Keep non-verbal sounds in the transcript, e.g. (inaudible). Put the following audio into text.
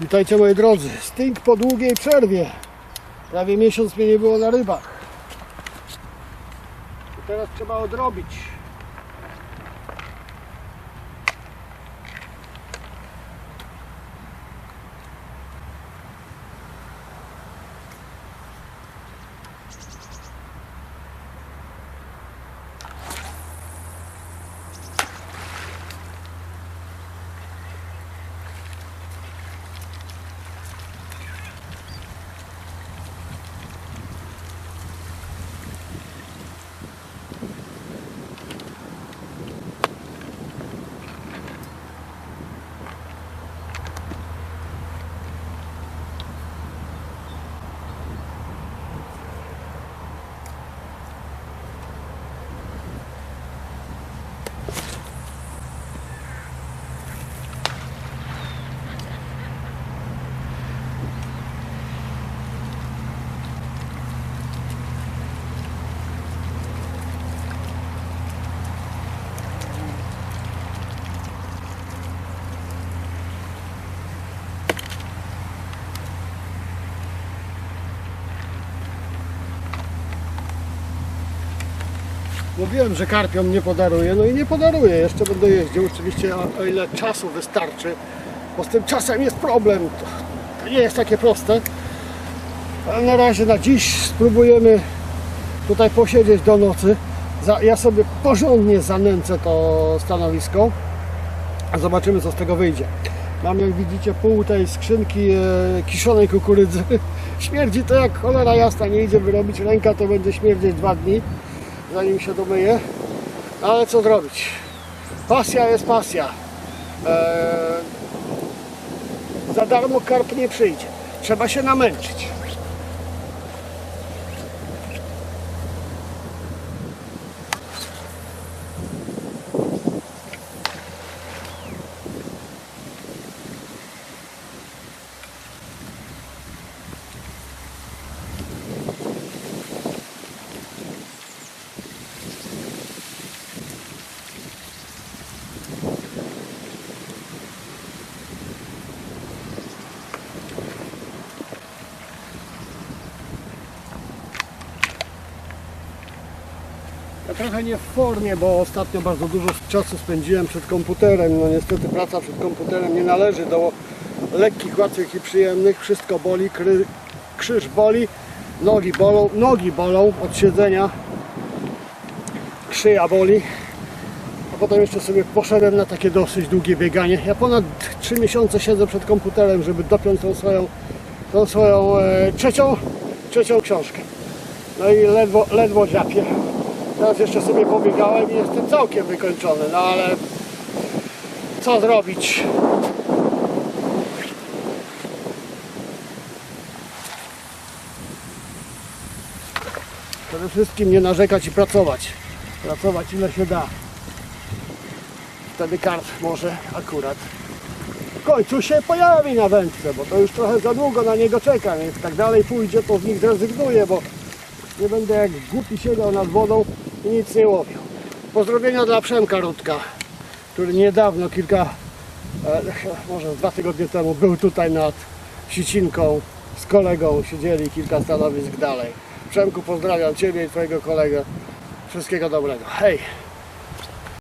Witajcie moi drodzy. Stink po długiej przerwie. Prawie miesiąc mnie nie było na rybach. I teraz trzeba odrobić. Mówiłem, że karpiom nie podaruję, no i nie podaruję. Jeszcze będę jeździł, oczywiście o, ile czasu wystarczy, bo z tym czasem jest problem. To, nie jest takie proste. Ale na razie na dziś spróbujemy tutaj posiedzieć do nocy. Ja sobie porządnie zanęcę to stanowisko. A zobaczymy co z tego wyjdzie. Mam jak widzicie pół tej skrzynki e, kiszonej kukurydzy. (laughs) Śmierdzi to jak cholera jasna, nie idzie wyrobić ręka, to będzie śmierdzieć dwa dni zanim się domyje. Ale co zrobić? Pasja jest pasja. Eee, za darmo karp nie przyjdzie. Trzeba się namęczyć. Ja trochę nie w formie, bo ostatnio bardzo dużo czasu spędziłem przed komputerem. No niestety praca przed komputerem nie należy do lekkich, łatwych i przyjemnych. Wszystko boli, kry, krzyż boli, nogi bolą, nogi bolą od siedzenia, szyja boli. A potem jeszcze sobie poszedłem na takie dosyć długie bieganie. Ja ponad 3 miesiące siedzę przed komputerem, żeby dopiąć tą swoją, tą swoją e, trzecią, trzecią książkę. No i ledwo, ledwo dziapię. Teraz jeszcze sobie pobiegałem i jestem całkiem wykończony, no ale co zrobić? Przede wszystkim nie narzekać i pracować. Pracować ile się da. Wtedy karp może akurat w końcu się pojawi na wędce, bo to już trochę za długo na niego czekam. Jak tak dalej pójdzie, to z nich zrezygnuję, bo nie będę jak głupi siedział nad wodą i nic nie łowił. Pozdrowienia dla Przemka Rudka, który niedawno, kilka, e, może dwa tygodnie temu był tutaj nad Sicinką z kolegą, siedzieli kilka stanowisk dalej. Przemku pozdrawiam Ciebie i Twojego kolegę. Wszystkiego dobrego. Hej!